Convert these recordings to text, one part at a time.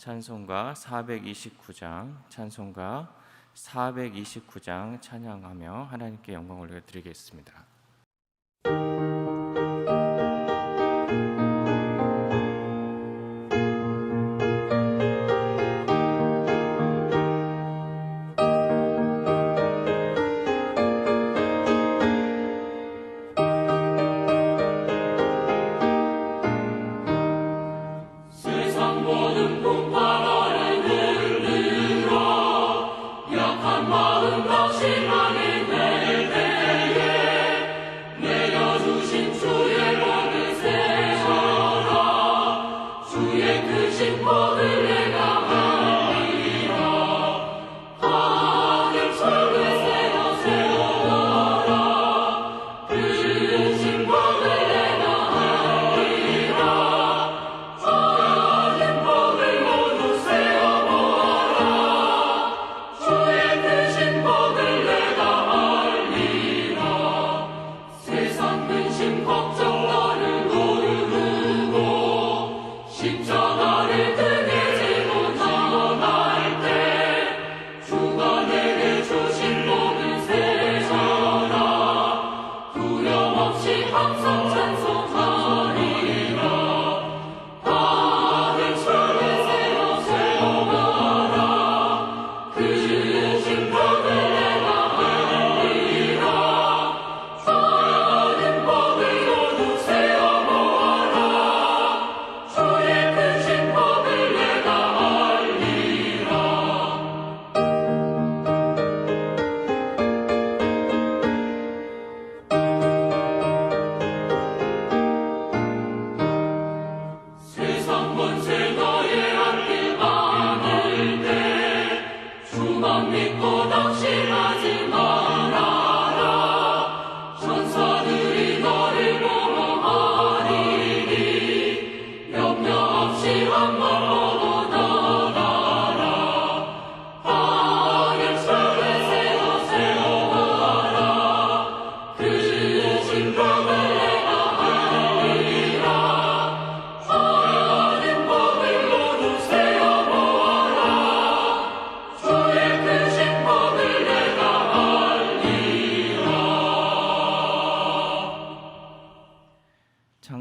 찬송가 429장 찬송가 429장 찬양하며 하나님께 영광을 올려드리겠습니다.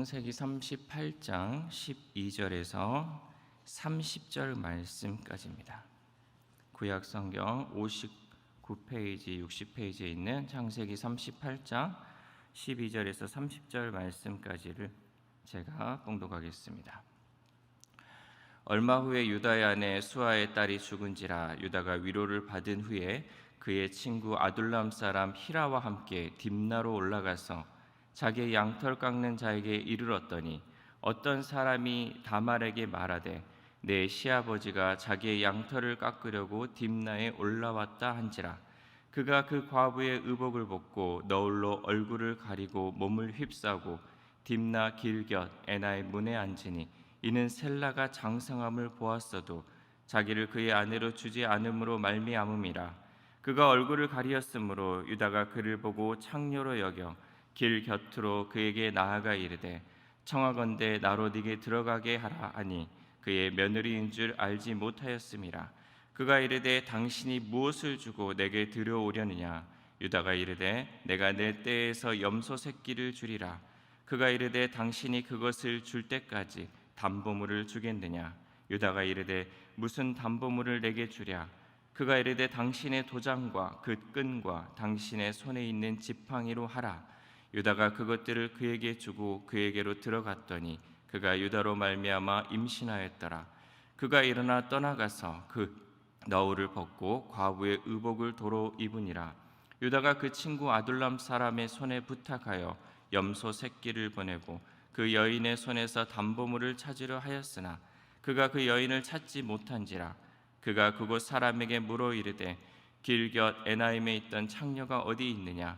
창세기 38장 12절에서 30절 말씀까지입니다. 구약 성경 59페이지, 60페이지에 있는 창세기 38장 12절에서 30절 말씀까지를 제가 봉독하겠습니다. 얼마 후에 유다의 아내 수아의 딸이 죽은지라 유다가 위로를 받은 후에 그의 친구 아둘람 사람 히라와 함께 딥나로 올라가서 자기의 양털 깎는 자에게 이르렀더니 어떤 사람이 다말에게 말하되 내 시아버지가 자기의 양털을 깎으려고 딥나에 올라왔다 한지라. 그가 그 과부의 의복을 벗고 너울로 얼굴을 가리고 몸을 휩싸고 딥나 길곁 에나의 문에 앉으니 이는 셀라가 장성함을 보았어도 자기를 그의 아내로 주지 않음으로 말미암음이라. 그가 얼굴을 가리었으므로 유다가 그를 보고 창녀로 여겨 길 곁으로 그에게 나아가 이르되 청하건대 나로 네게 들어가게 하라 하니 그의 며느리인 줄 알지 못하였음이라. 그가 이르되 당신이 무엇을 주고 내게 들여오려느냐? 유다가 이르되 내가 내 떼에서 염소 새끼를 주리라. 그가 이르되 당신이 그것을 줄 때까지 담보물을 주겠느냐? 유다가 이르되 무슨 담보물을 내게 주랴? 그가 이르되 당신의 도장과 그 끈과 당신의 손에 있는 지팡이로 하라 유다가 그것들을 그에게 주고 그에게로 들어갔더니 그가 유다로 말미암아 임신하였더라. 그가 일어나 떠나가서 그 너울을 벗고 과부의 의복을 도로 입으니라. 유다가 그 친구 아둘람 사람의 손에 부탁하여 염소 새끼를 보내고 그 여인의 손에서 담보물을 찾으려 하였으나 그가 그 여인을 찾지 못한지라 그가 그곳 사람에게 물어 이르되 길곁 에나임에 있던 창녀가 어디 있느냐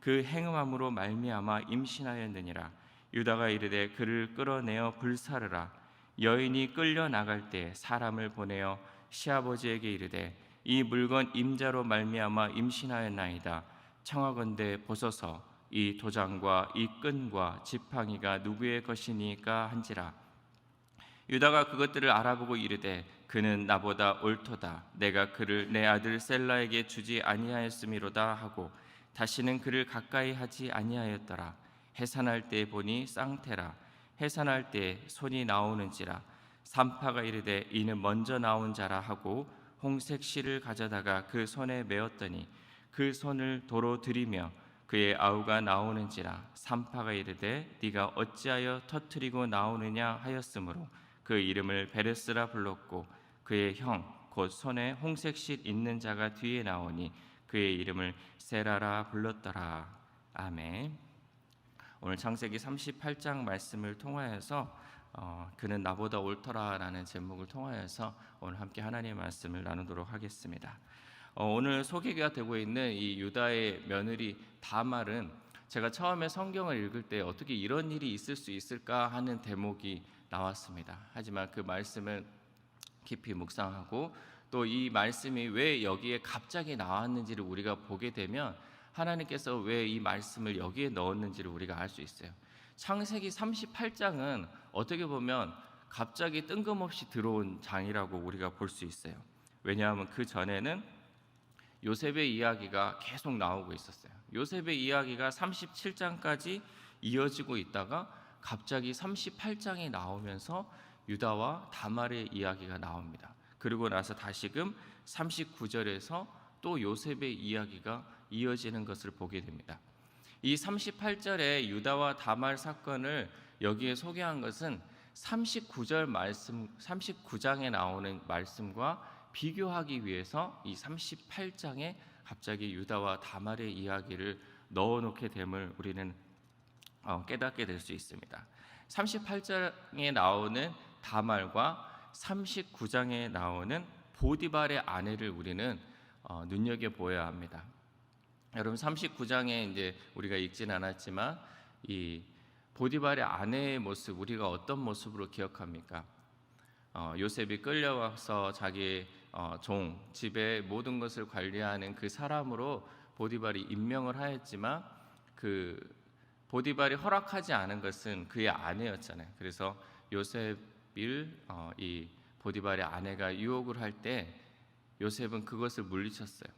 그 행음함으로 말미암아 임신하였느니라. 유다가 이르되 그를 끌어내어 불사르라. 여인이 끌려 나갈 때 사람을 보내어 시아버지에게 이르되 이 물건 임자로 말미암아 임신하였나이다. 청하건대 보소서. 이 도장과 이 끈과 지팡이가 누구의 것이니까 한지라. 유다가 그것들을 알아보고 이르되 그는 나보다 옳도다. 내가 그를 내 아들 셀라에게 주지 아니하였음이로다 하고 다시는 그를 가까이 하지 아니하였더라. 해산할 때 보니 쌍태라. 해산할 때 손이 나오는지라. 산파가 이르되 이는 먼저 나온 자라 하고 홍색 실을 가져다가 그 손에 메었더니 그 손을 도로 들이며 그의 아우가 나오는지라. 산파가 이르되 네가 어찌하여 터트리고 나오느냐 하였으므로 그 이름을 베레스라 불렀고 그의 형 곧 손에 홍색 실 있는 자가 뒤에 나오니 그의 이름을 세라라 불렀더라 아멘. 오늘 창세기 38장 말씀을 통하여서 어, 그는 나보다 옳더라라는 제목을 통하여서 오늘 함께 하나님의 말씀을 나누도록 하겠습니다. 어, 오늘 소개가 되고 있는 이 유다의 며느리 다말은 제가 처음에 성경을 읽을 때 어떻게 이런 일이 있을 수 있을까 하는 대목이 나왔습니다. 하지만 그 말씀을 깊이 묵상하고 또 이 말씀이 왜 여기에 갑자기 나왔는지를 우리가 보게 되면 하나님께서 왜 이 말씀을 여기에 넣었는지를 우리가 알 수 있어요. 창세기 38장은 어떻게 보면 갑자기 뜬금없이 들어온 장이라고 우리가 볼 수 있어요. 왜냐하면 그 전에는 요셉의 이야기가 계속 나오고 있었어요. 요셉의 이야기가 37장까지 이어지고 있다가 갑자기 38장이 나오면서 유다와 다말의 이야기가 나옵니다. 그리고 나서 다시금 39절에서 또 요셉의 이야기가 이어지는 것을 보게 됩니다. 이 38절에 유다와 다말 사건을 여기에 소개한 것은 39절 말씀 39장에 나오는 말씀과 비교하기 위해서 이 38장에 갑자기 유다와 다말의 이야기를 넣어 놓게 됨을 우리는 어, 깨닫게 될 수 있습니다. 38장에 나오는 다말과 39장에 나오는 보디발의 아내를 우리는 어, 눈여겨 보아야 합니다. 여러분 39장에 이제 우리가 읽진 않았지만 이 보디발의 아내의 모습 우리가 어떤 모습으로 기억합니까? 어, 요셉이 끌려와서 자기 어, 종 집의 모든 것을 관리하는 그 사람으로 보디발이 임명을 하였지만 그 보디발이 허락하지 않은 것은 그의 아내였잖아요. 그래서 요셉 을 어, 이 보디발의 아내가 유혹을 할 때 요셉은 그것을 물리쳤어요.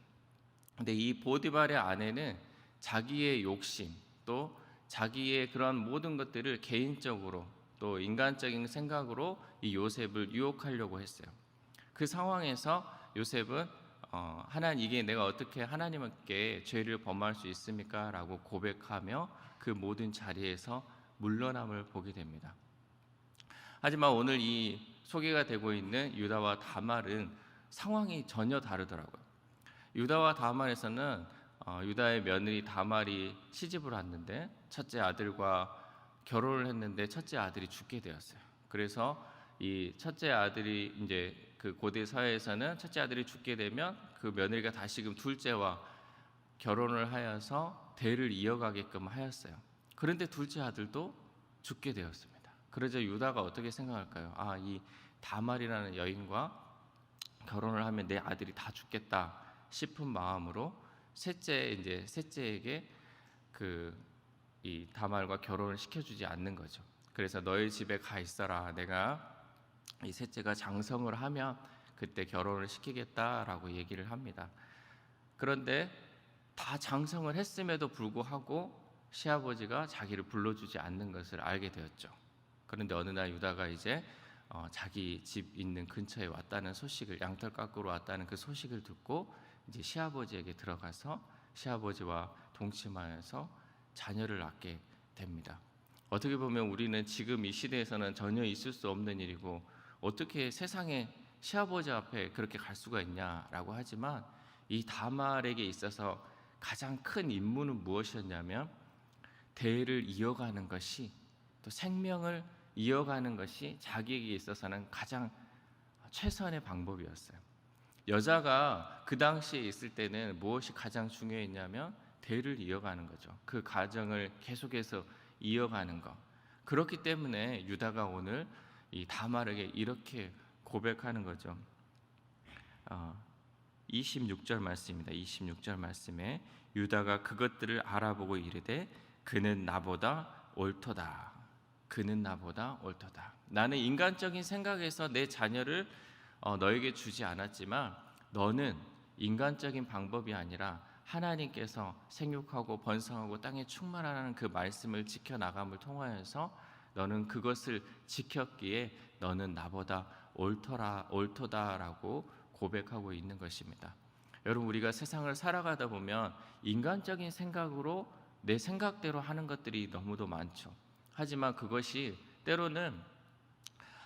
근데 이 보디발의 아내는 자기의 욕심 또 자기의 그런 모든 것들을 개인적으로 또 인간적인 생각으로 이 요셉을 유혹하려고 했어요. 그 상황에서 요셉은 어, 하나님 이게 내가 어떻게 하나님께 죄를 범할 수 있습니까?라고 고백하며 그 모든 자리에서 물러남을 보게 됩니다. 하지만 오늘 이 소개가 되고 있는 유다와 다말은 상황이 전혀 다르더라고요. 유다와 다말에서는 어, 유다의 며느리 다말이 시집을 왔는데 첫째 아들과 결혼을 했는데 첫째 아들이 죽게 되었어요. 그래서 이 첫째 아들이 이제 그 고대 사회에서는 첫째 아들이 죽게 되면 그 며느리가 다시금 둘째와 결혼을 하여서 대를 이어가게끔 하였어요. 그런데 둘째 아들도 죽게 되었습니다. 그러자 유다가 어떻게 생각할까요? 아, 이 다말이라는 여인과 결혼을 하면 내 아들이 다 죽겠다 싶은 마음으로 셋째 이제 셋째에게 그 이 다말과 결혼을 시켜주지 않는 거죠. 그래서 너희 집에 가 있어라. 내가 이 셋째가 장성을 하면 그때 결혼을 시키겠다라고 얘기를 합니다. 그런데 다 장성을 했음에도 불구하고 시아버지가 자기를 불러주지 않는 것을 알게 되었죠. 그런데 어느 날 유다가 이제 어, 자기 집 있는 근처에 왔다는 소식을 양털 깎으러 왔다는 그 소식을 듣고 이제 시아버지에게 들어가서 시아버지와 동침하여서 자녀를 낳게 됩니다. 어떻게 보면 우리는 지금 이 시대에서는 전혀 있을 수 없는 일이고 어떻게 세상에 시아버지 앞에 그렇게 갈 수가 있냐라고 하지만 이 다말에게 있어서 가장 큰 임무는 무엇이었냐면 대를 이어가는 것이 또 생명을 이어가는 것이 자기에게 있어서는 가장 최선의 방법이었어요. 여자가 그 당시에 있을 때는 무엇이 가장 중요했냐면 대를 이어가는 거죠. 그 가정을 계속해서 이어가는 것. 그렇기 때문에 유다가 오늘 이 다말에게 이렇게 고백하는 거죠. 어, 26절 말씀입니다. 26절 말씀에 유다가 그것들을 알아보고 이르되 그는 나보다 옳도다. 그는 나보다 옳도다. 나는 인간적인 생각에서 내 자녀를 어, 너에게 주지 않았지만 너는 인간적인 방법이 아니라 하나님께서 생육하고 번성하고 땅에 충만하라는 그 말씀을 지켜 나감을 통하여서 너는 그것을 지켰기에 너는 나보다 옳더라 옳도다라고 고백하고 있는 것입니다. 여러분 우리가 세상을 살아가다 보면 인간적인 생각으로 내 생각대로 하는 것들이 너무도 많죠. 하지만 그것이 때로는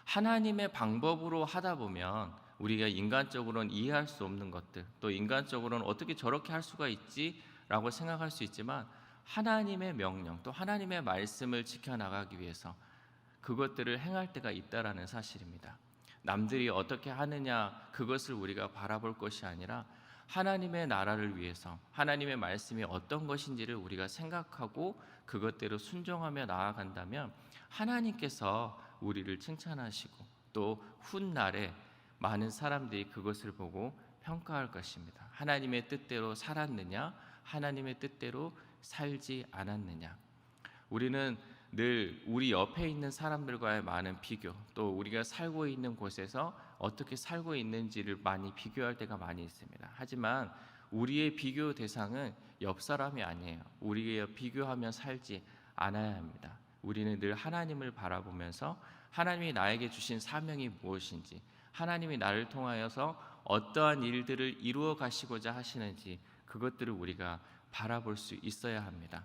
하나님의 방법으로 하다 보면 우리가 인간적으로는 이해할 수 없는 것들, 또 인간적으로는 어떻게 저렇게 할 수가 있지라고 생각할 수 있지만 하나님의 명령, 또 하나님의 말씀을 지켜 나가기 위해서 그것들을 행할 때가 있다라는 사실입니다. 남들이 어떻게 하느냐 그것을 우리가 바라볼 것이 아니라 하나님의 나라를 위해서 하나님의 말씀이 어떤 것인지를 우리가 생각하고 그것대로 순종하며 나아간다면 하나님께서 우리를 칭찬하시고 또 훗날에 많은 사람들이 그것을 보고 평가할 것입니다. 하나님의 뜻대로 살았느냐, 하나님의 뜻대로 살지 않았느냐. 우리는 늘 우리 옆에 있는 사람들과의 많은 비교, 또 우리가 살고 있는 곳에서 어떻게 살고 있는지를 많이 비교할 때가 많이 있습니다. 하지만 우리의 비교 대상은 옆 사람이 아니에요. 우리의 비교하며 살지 않아야 합니다. 우리는 늘 하나님을 바라보면서 하나님이 나에게 주신 사명이 무엇인지, 하나님이 나를 통하여서 어떠한 일들을 이루어 가시고자 하시는지 그것들을 우리가 바라볼 수 있어야 합니다.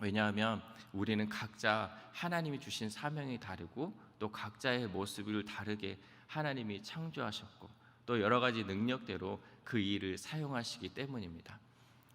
왜냐하면 우리는 각자 하나님이 주신 사명이 다르고 또 각자의 모습을 다르게 하나님이 창조하셨고 또 여러 가지 능력대로 그 일을 사용하시기 때문입니다.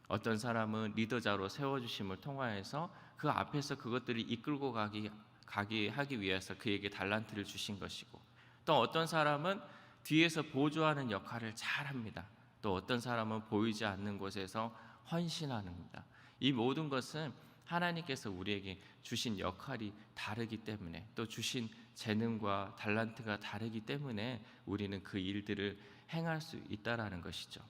어떤 사람은 리더자로 세워주심을 통하여서 그 앞에서 그것들을 이끌고 가기, 가게 하기 위해서 그에게 달란트를 주신 것이고 또 어떤 사람은 뒤에서 보조하는 역할을 잘 합니다. 또 어떤 사람은 보이지 않는 곳에서 헌신하는다. 이 모든 것은 하나님께서 우리에게 주신 역할이 다르기 때문에 또 주신 재능과 달란트가 다르기 때문에 우리는 그 일들을 행할 수 있다라는 것이죠.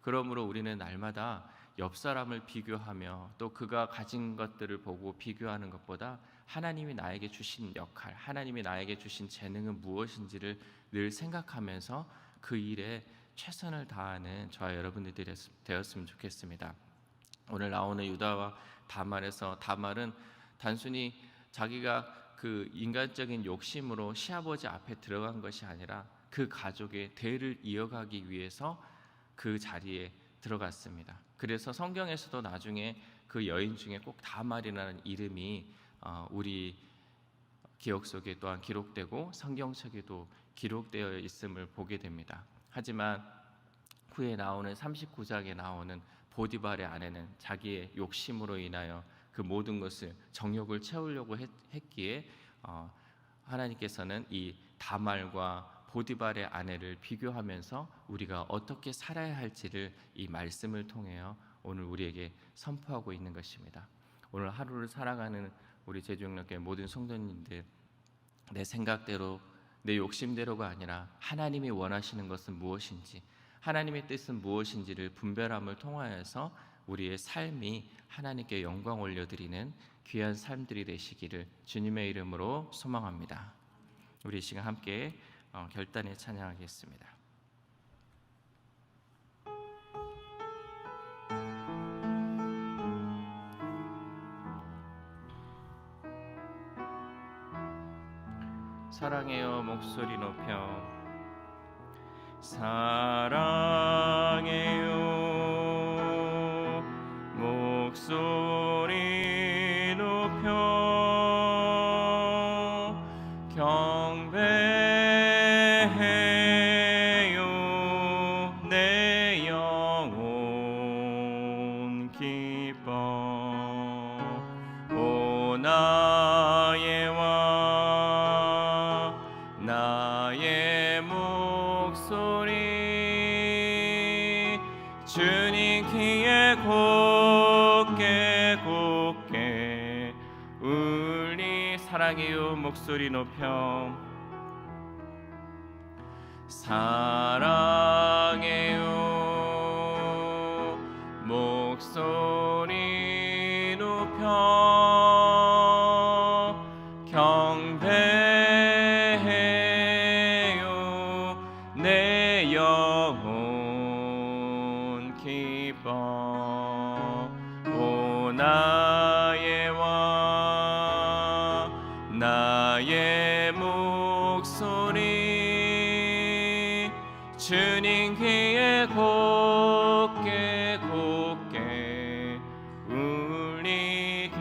그러므로 우리는 날마다 옆 사람을 비교하며 또 그가 가진 것들을 보고 비교하는 것보다 하나님이 나에게 주신 역할, 하나님이 나에게 주신 재능은 무엇인지를 늘 생각하면서 그 일에 최선을 다하는 저와 여러분들이 되었으면 좋겠습니다. 오늘 나오는 유다와 다말에서 다말은 단순히 자기가 그 인간적인 욕심으로 시아버지 앞에 들어간 것이 아니라 그 가족의 대를 이어가기 위해서 그 자리에 들어갔습니다. 그래서 성경에서도 나중에 그 여인 중에 꼭 다말이라는 이름이 어, 우리 기억 속에 또한 기록되고 성경책에도 기록되어 있음을 보게 됩니다. 하지만 후에 나오는 39장에 나오는 보디발의 아내는 자기의 욕심으로 인하여 그 모든 것을 정욕을 채우려고 했, 기에 어, 하나님께서는 이 다말과 보디발의 아내를 비교하면서 우리가 어떻게 살아야 할지를 이 말씀을 통하여 오늘 우리에게 선포하고 있는 것입니다. 오늘 하루를 살아가는 우리 제주영락교회 모든 성도님들 내 생각대로 내 욕심대로가 아니라 하나님이 원하시는 것은 무엇인지 하나님의 뜻은 무엇인지를 분별함을 통하여서 우리의 삶이 하나님께 영광 올려드리는 귀한 삶들이 되시기를 주님의 이름으로 소망합니다. 우리 이 시간 함께 어, 결단에 찬양하겠습니다. 사랑해요 목소리 높여 사랑해요. 목소 나의 목소리. 주님 귀에 곱게 곱게 울리 사랑해요 목소리 높여. 사랑 목소리 주님 귀에 곱게 곱게 울리기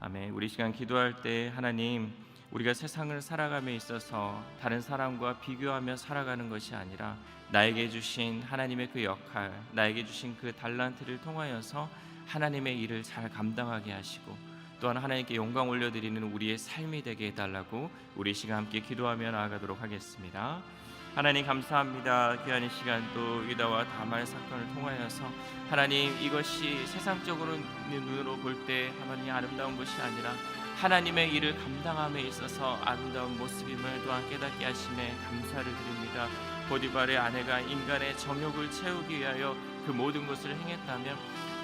아멘. 우리 시간 기도할 때 하나님 우리가 세상을 살아감에 있어서 다른 사람과 비교하며 살아가는 것이 아니라 나에게 주신 하나님의 그 역할, 나에게 주신 그 달란트를 통하여서 하나님의 일을 잘 감당하게 하시고 또한 하나님께 영광 올려드리는 우리의 삶이 되게 해달라고 우리 시간 함께 기도하며 나아가도록 하겠습니다. 하나님 감사합니다. 귀한 이 시간 또 유다와 다말 사건을 통하여서 하나님 이것이 세상적으로 눈으로 볼 때 하나님 아름다운 것이 아니라 하나님의 일을 감당함에 있어서 아름다운 모습임을 또한 깨닫게 하심에 감사를 드립니다. 보디발의 아내가 인간의 정욕을 채우기 위하여 그 모든 것을 행했다면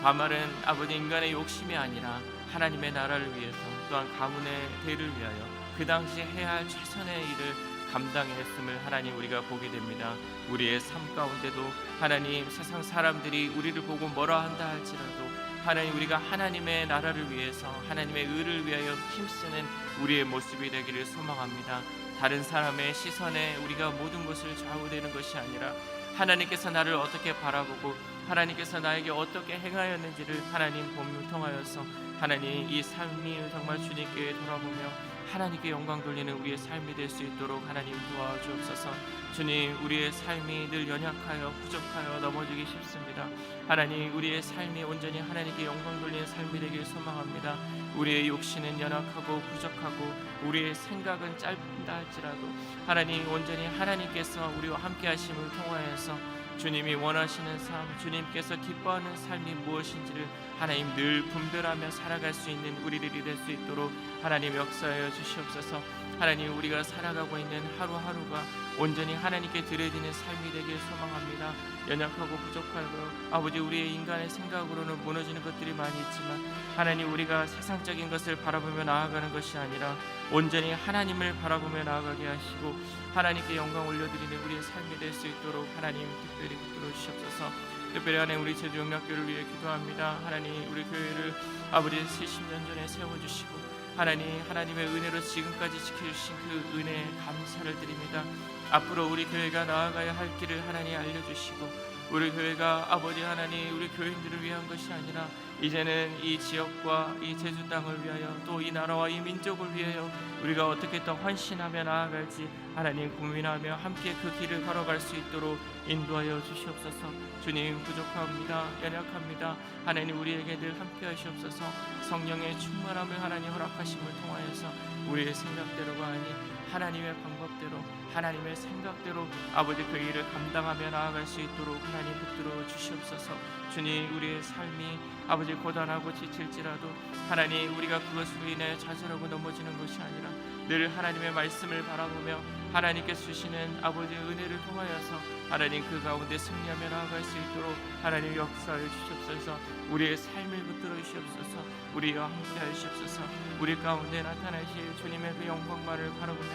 다말은 아버지 인간의 욕심이 아니라 하나님의 나라를 위해서 또한 가문의 대를 위하여 그 당시 해야 할 최선의 일을 감당했음을 하나님 우리가 보게 됩니다. 우리의 삶 가운데도 하나님 세상 사람들이 우리를 보고 뭐라 한다 할지라도 하나님 우리가 하나님의 나라를 위해서 하나님의 의를 위하여 힘쓰는 우리의 모습이 되기를 소망합니다. 다른 사람의 시선에 우리가 모든 것을 좌우되는 것이 아니라 하나님께서 나를 어떻게 바라보고 하나님께서 나에게 어떻게 행하였는지를 하나님 본을 통하여서 하나님 이 삶이 정말 주님께 돌아보며 하나님께 영광 돌리는 우리의 삶이 될 수 있도록 하나님 도와주옵소서. 주님, 우리의 삶이 늘 연약하여 부족하여 넘어지기 쉽습니다. 하나님, 우리의 삶이 온전히 하나님께 영광 돌리는 삶이 되길 소망합니다. 우리의 욕심은 연약하고 부족하고 우리의 생각은 짧다 할지라도 하나님 온전히 하나님께서 우리와 함께 하심을 통하여서 주님이 원하시는 삶, 주님께서 기뻐하는 삶이 무엇인지를 하나님 늘 분별하며 살아갈 수 있는 우리들이 될 수 있도록 하나님 역사하여 주시옵소서. 하나님 우리가 살아가고 있는 하루하루가 온전히 하나님께 드려지는 삶이 되길 소망합니다. 연약하고 부족하고 아버지 우리의 인간의 생각으로는 무너지는 것들이 많이 있지만 하나님 우리가 세상적인 것을 바라보며 나아가는 것이 아니라 온전히 하나님을 바라보며 나아가게 하시고 하나님께 영광 올려드리는 우리의 삶이 될 수 있도록 하나님 특별히 붙들어 주시옵소서. 특별히 하나님 우리 제주 영락교를 위해 기도합니다. 하나님 우리 교회를 아버지 70년 전에 세워주시고 하나님 하나님의 은혜로 지금까지 지켜주신 그 은혜에 감사를 드립니다. 앞으로 우리 교회가 나아가야 할 길을 하나님 알려주시고 우리 교회가 아버지 하나님 우리 교인들을 위한 것이 아니라 이제는 이 지역과 이 제주 땅을 위하여 또 이 나라와 이 민족을 위하여 우리가 어떻게 더 헌신하며 나아갈지 하나님 고민하며 함께 그 길을 걸어갈 수 있도록 인도하여 주시옵소서. 주님 부족합니다. 연약합니다. 하나님 우리에게 늘 함께 하시옵소서. 성령의 충만함을 하나님 허락하심을 통하여서 우리의 생각대로가 아닌 하나님의 방법대로 하나님의 생각대로 아버지 그 일을 감당하며 나아갈 수 있도록 하나님 붙들어 주시옵소서. 주님 우리의 삶이 아버지 고단하고 지칠지라도 하나님 우리가 그것으로 인해 좌절하고 넘어지는 것이 아니라 늘 하나님의 말씀을 바라보며 하나님께서 주시는 아버지의 은혜를 통하여서 하나님 그 가운데 승리하며 나아갈 수 있도록 하나님 역사해 주시옵소서. 우리의 삶을 붙들어 주시옵소서. 우리와 함께 하시옵소서. 우리 가운데 나타나실 주님의 그 영광만을 바라보며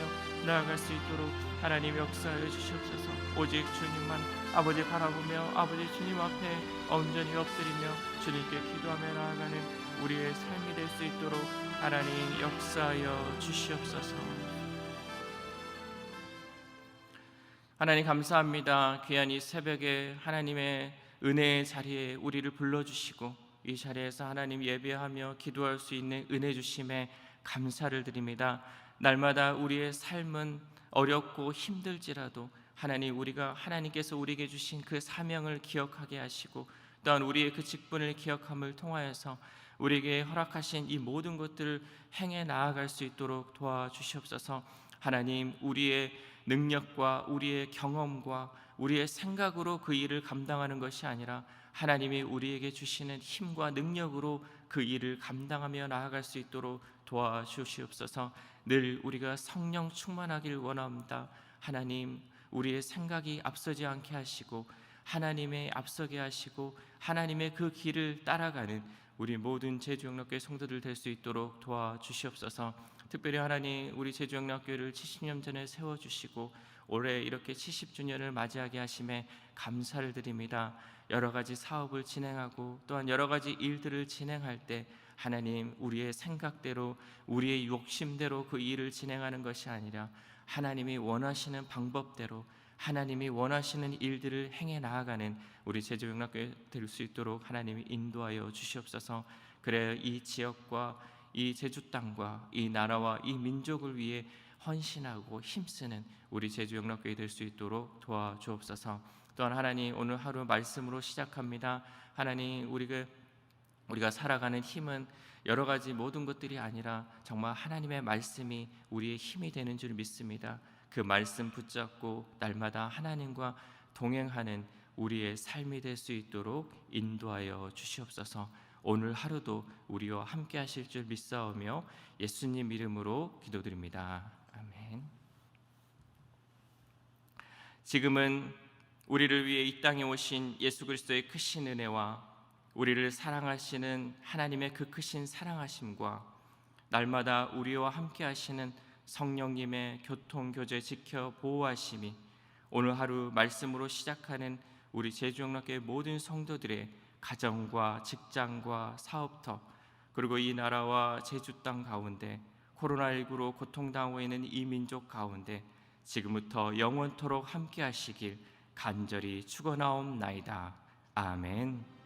나아갈 수 있도록 하나님 역사해 주시옵소서. 오직 주님만 아버지 바라보며 아버지 주님 앞에 온전히 엎드리며 주님께 기도하며 나아가는 우리의 삶이 될 수 있도록 하나님 역사하여 주시옵소서. 하나님 감사합니다. 귀한 이 새벽에 하나님의 은혜의 자리에 우리를 불러주시고 이 자리에서 하나님 예배하며 기도할 수 있는 은혜 주심에 감사를 드립니다. 날마다 우리의 삶은 어렵고 힘들지라도 하나님 우리가 하나님께서 우리에게 주신 그 사명을 기억하게 하시고 또한 우리의 그 직분을 기억함을 통하여서 우리에게 허락하신 이 모든 것들을 행해 나아갈 수 있도록 도와주시옵소서. 하나님 우리의 능력과 우리의 경험과 우리의 생각으로 그 일을 감당하는 것이 아니라 하나님이 우리에게 주시는 힘과 능력으로 그 일을 감당하며 나아갈 수 있도록 도와주시옵소서. 늘 우리가 성령 충만하길 원합니다. 하나님 우리의 생각이 앞서지 않게 하시고 하나님의 앞서게 하시고 하나님의 그 길을 따라가는 우리 모든 제주 영락교회 성도들 될 수 있도록 도와주시옵소서. 특별히 하나님 우리 제주영락교회를 70년 전에 세워 주시고 올해 이렇게 70주년을 맞이하게 하심에 감사를 드립니다. 여러 가지 사업을 진행하고 또한 여러 가지 일들을 진행할 때 하나님 우리의 생각대로 우리의 욕심대로 그 일을 진행하는 것이 아니라 하나님이 원하시는 방법대로 하나님이 원하시는 일들을 행해 나아가는 우리 제주영락교회 될 수 있도록 하나님이 인도하여 주시옵소서. 그래 이 지역과 이 제주 땅과 이 나라와 이 민족을 위해 헌신하고 힘쓰는 우리 제주 영락교회 될 수 있도록 도와주옵소서. 또한 하나님 오늘 하루 말씀으로 시작합니다. 하나님 우리가 우리가 살아가는 힘은 여러 가지 모든 것들이 아니라 정말 하나님의 말씀이 우리의 힘이 되는 줄 믿습니다. 그 말씀 붙잡고 날마다 하나님과 동행하는 우리의 삶이 될 수 있도록 인도하여 주시옵소서. 오늘 하루도 우리와 함께 하실 줄 믿사오며 예수님 이름으로 기도드립니다. 아멘. 지금은 우리를 위해 이 땅에 오신 예수 그리스도의 크신 은혜와 우리를 사랑하시는 하나님의 그 크신 사랑하심과 날마다 우리와 함께 하시는 성령님의 교통 교제 지켜 보호하심이 오늘 하루 말씀으로 시작하는 우리 제주영락교회 모든 성도들의 가정과 직장과 사업터 그리고 이 나라와 제주 땅 가운데 코로나19로 고통당하고 있는 이 민족 가운데 지금부터 영원토록 함께 하시길 간절히 축원하옵나이다. 아멘.